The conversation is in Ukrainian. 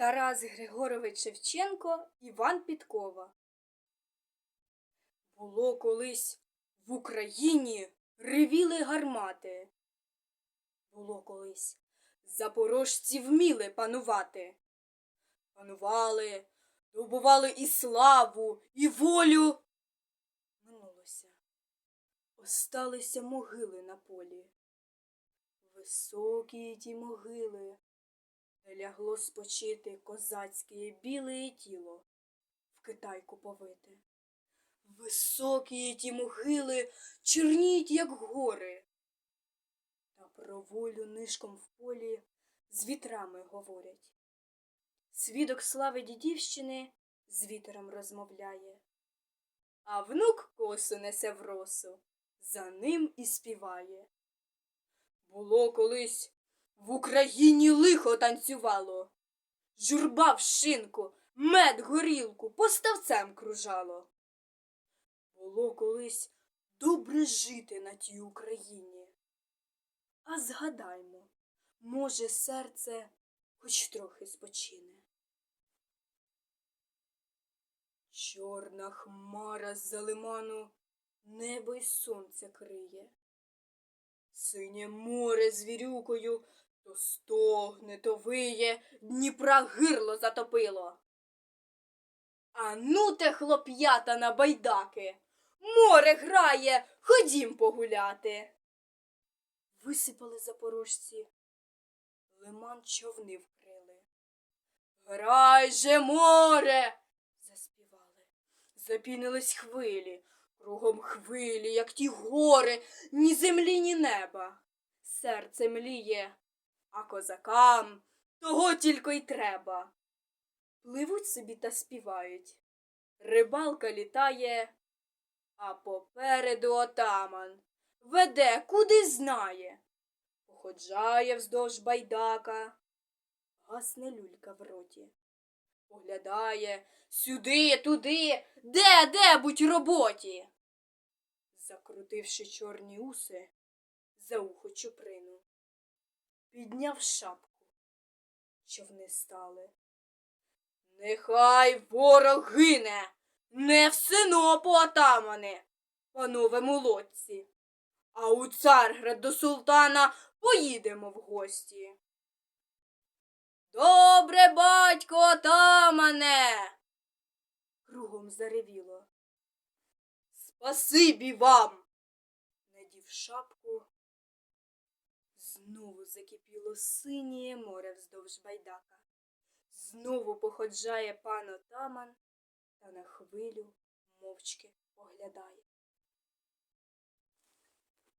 Тарас Григорович Шевченко, Іван Підкова. Було колись в Україні ревіли гармати. Було колись запорожці вміли панувати. Панували, добували і славу, і волю. Минулося. Осталися могили на полі. Високі ті могили, лягло спочити козацьке біле тіло в китайку повите. Високі ті могили чорніють, як гори. Та про волю нишком в полі з вітрами говорять. Свідок слави дідівщини з вітером розмовляє, а внук косу несе в росу, за ним і співає. Було колись в Україні лихо танцювало, журба в шинку, мед горілку поставцем кружало. Було колись добре жити на тій Україні. А згадаймо, може, серце хоч трохи спочине. Чорна хмара з-за лиману небо й сонце криє. Синє море з вірюкою то стогне, то виє, Дніпра гирло затопило. А ну те хлоп'ята на байдаки, море грає, ходім погуляти. Висипали запорожці, лиман човни вкрили. Грай же море, заспівали, запінились хвилі, кругом хвилі, як ті гори, ні землі, ні неба. Серце мліє, а козакам того тільки й треба. Пливуть собі та співають. Рибалка літає, а попереду отаман веде, куди знає. Походжає вздовж байдака, гасне люлька в роті. Поглядає сюди, туди, де, де будь роботі. Закрутивши чорні уси, за ухо чуприну, підняв шапку, човни стали. Нехай ворог гине, не в синопу отамане, панове молодці, а у царград до султана поїдемо в гості. Добре, батько отамане. Кругом заревіло. Спасибі вам. Надів шапку. Знову закипіло синє море вздовж байдака. Знову походжає пан отаман та на хвилю мовчки поглядає.